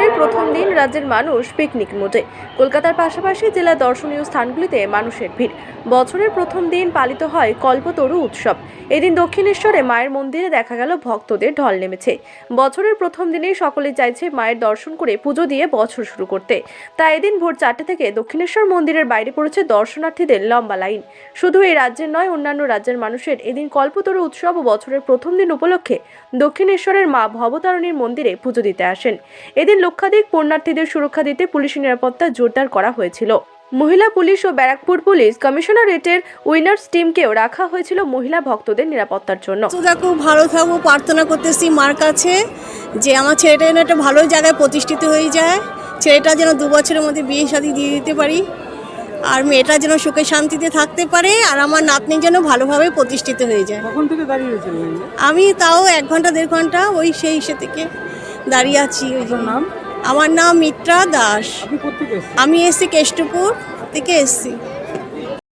বছরের প্রথম দিন রাজ্যের মানুষ পিকনিক মোডে কলকাতার পাশাপাশি জেলার দর্শনীয় স্থানগুলিতে মানুষের ভিড়। বছরের প্রথম দিন পালিত হয় কল্পতরু উৎসব। এদিন দক্ষিণেশ্বরে মায়ের মন্দিরে দেখা গেল ভক্তদের ঢল নেমেছে। বছরের প্রথম দিনেই সকলে চাইছে মায়ের দর্শন করে পুজো দিয়ে বছর শুরু করতে। তাই এদিন ভোর চারটে থেকে দক্ষিণেশ্বর মন্দিরের বাইরে পড়েছে দর্শনার্থীদের লম্বা লাইন। শুধু এই রাজ্যের নয়, অন্যান্য রাজ্যের মানুষের এদিন কল্পতরু উৎসব ও বছরের প্রথম দিন উপলক্ষে দক্ষিণেশ্বরের মা ভবতারণীর মন্দিরে পুজো দিতে আসেন। এদিন লক্ষাধিক পুণ্যার্থীদের সুরক্ষা দিতে পুলিশি নিরাপত্তা জোরদার করা হয়েছিল। মহিলা পুলিশ ও ব্যারাকপুর পুলিশ কমিশনারেটের উইনার্স টিমকেও রাখা হয়েছিল মহিলা ভক্তদের নিরাপত্তার জন্য। খুব ভালো থাকব প্রার্থনা করতেছি মার কাছে যে আমার ছেলেটা যেন একটা ভালো জায়গায় প্রতিষ্ঠিত হয়ে যায় ছেলেটা যেন দু বছরের মধ্যে বিয়ে শাদি দিয়ে দিতে পারি আর মেয়েটা যেন সুখে শান্তিতে থাকতে পারে আর আমার নাতনি যেন ভালোভাবে প্রতিষ্ঠিত হয়ে যায়। কখন থেকে দাঁড়িয়ে রয়েছেন লাইনে? আমি তাও এক ঘণ্টা দেড় ঘণ্টা ওই সেই ইসে থেকে দাঁড়িয়ে আছি। ওই জন্য নাম? আমার নাম মিত্রা দাস। আমি এসছি কেষ্টপুর থেকে এসছি।